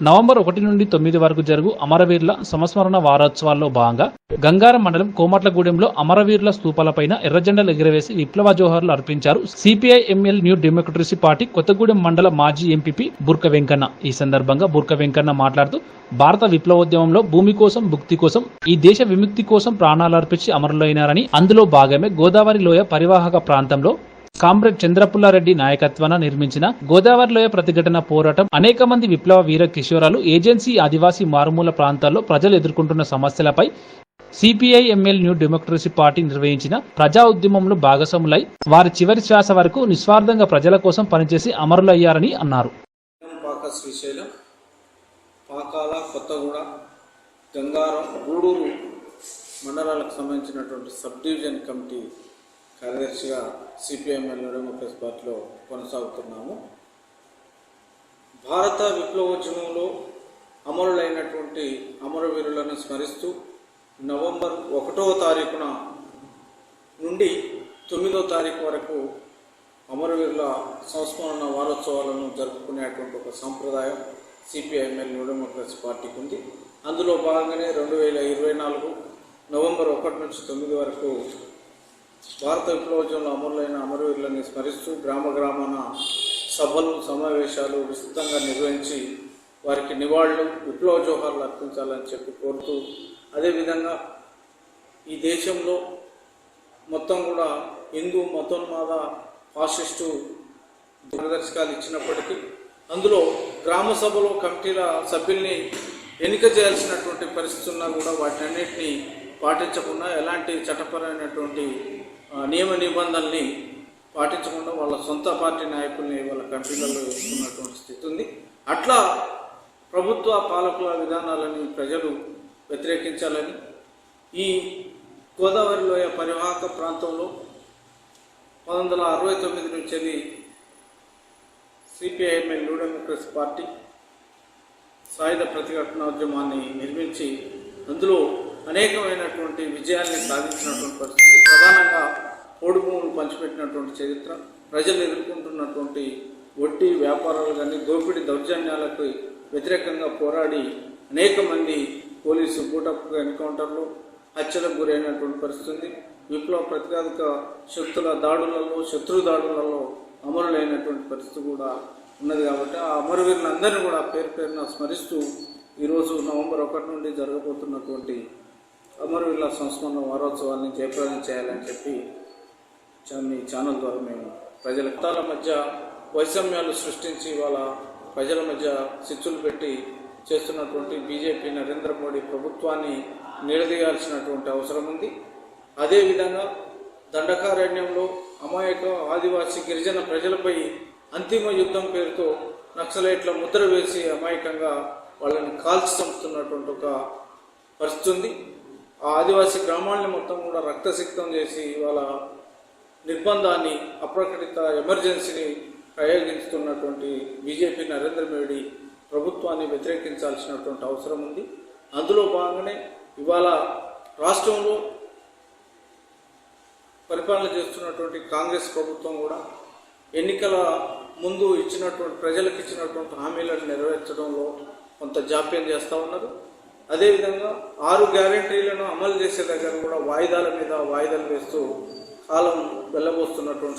November ఒకటి నుండి తొమ్మిది వరకు జరుగు అమరవీరుల సంస్మరణ వారోత్సవాల్లో భాగంగా గంగారం మండలం కోమట్లగూడెంలో అమరవీరుల స్తూపాలపైన ఎర్రజెండలు ఎగురవేసి విప్లవ జోహర్లు అర్పించారు CPI ML new democracy party Kothagudem మండల మాజీ ఎంపీపీ బుర్క వెంకన్న. ఈ సందర్భంగా బుర్క వెంకన్న మాట్లాడుతూ భారత విప్లవోద్యమంలో భూమి కోసం భుక్తి కోసం ఈ దేశ విముక్తి కోసం ప్రాణాలు అర్పించి అమరులైనారని అందులో భాగమే గోదావరి లోయ పరివాహక ప్రాంతంలో కామ్రేడ్ చంద్రపుల్లారెడ్డి నాయకత్వాన నిర్మించిన గోదావరిలోయ ప్రతిఘటన పోరాటం అనేక మంది విప్లవ వీర కిషోరాలు ఏజెన్సీ ఆదివాసీ మారుమూల ప్రాంతాల్లో ప్రజలు ఎదుర్కొంటున్న సమస్యలపై CPI ML new democracy party నిర్వహించిన ప్రజా ఉద్యమంలో భాగస్వాములై వారి చివరి శ్వాస వరకు నిస్వార్థంగా ప్రజల కోసం పనిచేసి అమరులయ్యారని అన్నారు. పాకాల కొత్తగూడ గంగారం గూడూరు మండలాలకు సంబంధించినటువంటి సబ్ డివిజన్ కమిటీ కార్యదర్శిగా సిపిఎంఎల్ డెమోక్రసీ పార్టీలో కొనసాగుతున్నాము. భారత విప్లవోద్యమంలో అమరులైనటువంటి అమరవీరులను స్మరిస్తూ నవంబర్ ఒకటవ తారీఖున నుండి తొమ్మిదో తారీఖు వరకు అమరవీరుల సంస్మరణ వారోత్సవాలను జరుపుకునేటువంటి ఒక సాంప్రదాయం సిపిఐఎంఎల్ న్యూ డెమోక్రసీ పార్టీకి ఉంది. అందులో భాగంగానే రెండు వేల ఇరవై నాలుగు నవంబర్ ఒకటి నుంచి తొమ్మిది వరకు భారత విప్లవోద్యమంలో అమరులైన అమరవీరులని స్మరిస్తూ గ్రామ గ్రామాన సభలు సమావేశాలు విస్తృతంగా నిర్వహించి వారికి నివాళులు విప్లవ జోహార్లు అర్పించాలని చెప్పి కోరుతూ అదేవిధంగా ఈ దేశంలో మొత్తం కూడా హిందూ మతోన్మాద ఫాసిస్టు మార్గదర్శకాలు ఇచ్చినప్పటికీ అందులో గ్రామ సభలో కమిటీల సభ్యుల్ని ఎన్నిక చేయాల్సినటువంటి పరిస్థితి ఉన్నా కూడా వాటి అన్నింటినీ పాటించకుండా ఎలాంటి చట్టపరమైనటువంటి నియమ నిబంధనల్ని పాటించకుండా వాళ్ళ సొంత పార్టీ నాయకుల్ని వాళ్ళ కంట్రీలలో వేసుకున్నటువంటి స్థితి ఉంది. అట్లా ప్రభుత్వ పాలకుల విధానాలని ప్రజలు వ్యతిరేకించాలని ఈ గోదావరి లోయ పరివాహక ప్రాంతంలో పంతొమ్మిది వందల అరవై తొమ్మిది నుంచి వెళ్ళి సిపిఐఎంఎల్ న్యూ డెమోక్రసీ పార్టీ సాయుధ ప్రతిఘటనోద్యమాన్ని నిర్మించి అందులో అనేకమైనటువంటి విజయాన్ని సాధించినటువంటి పరిస్థితి. ప్రధానంగా పోడు భూములు పంచిపెట్టినటువంటి చరిత్ర ప్రజలు ఎదుర్కొంటున్నటువంటి వడ్డీ వ్యాపారాలు కానీ దోపిడీ దౌర్జన్యాలకు వ్యతిరేకంగా పోరాడి అనేక మంది పోలీసు బూటప్ ఎన్కౌంటర్లు హత్యలకు గురైనటువంటి పరిస్థితి. ఉంది విప్లవ ప్రతిపాదక శక్తుల దాడులలో శత్రు దాడులలో అమరులైనటువంటి పరిస్థితి కూడా ఉన్నది కాబట్టి ఆ అమరవీరులందరినీ కూడా పేరు పేరున స్మరిస్తూ ఈరోజు నవంబర్ ఒకటి నుండి జరగబోతున్నటువంటి అమరవీరుల సంస్మరణ వారోత్సవాన్ని జయప్రదం చేయాలని చెప్పి మీ ఛానల్ ద్వారా మేము ప్రజల కుటాల మధ్య వైషమ్యాలు సృష్టించి వాళ్ళ ప్రజల మధ్య చిచ్చులు పెట్టి చేస్తున్నటువంటి బీజేపీ నరేంద్ర మోడీ ప్రభుత్వాన్ని నిలదీయాల్సినటువంటి అవసరం ఉంది. అదేవిధంగా దండకారణ్యంలో అమాయక ఆదివాసీ గిరిజన ప్రజలపై అంతిమ యుద్ధం పేరుతో నక్సలైట్ల ముద్ర వేసి అమాయకంగా వాళ్ళని కాల్చి చంపుతున్నటువంటి ఒక పరిస్థితి ఉంది. ఆ ఆదివాసీ గ్రామాలని మొత్తం కూడా రక్తసిక్తం చేసి ఇవాళ నిర్బంధాన్ని అప్రకటిత ఎమర్జెన్సీని ప్రయోగిస్తున్నటువంటి బీజేపీ నరేంద్ర మోడీ ప్రభుత్వాన్ని వ్యతిరేకించాల్సినటువంటి అవసరం ఉంది. అందులో భాగంగానే ఇవాళ రాష్ట్రంలో పరిపాలన చేస్తున్నటువంటి కాంగ్రెస్ ప్రభుత్వం కూడా ఎన్నికల ముందు ఇచ్చినటువంటి ప్రజలకు ఇచ్చినటువంటి హామీలను నెరవేర్చడంలో కొంత జాప్యం చేస్తూ ఉన్నారు అదేవిధంగా ఆరు గ్యారంటీలను అమలు చేసే దగ్గర కూడా వాయిదాల మీద వాయిదాలు వేస్తూ కాలం వెళ్ళబోస్తున్నటువంటి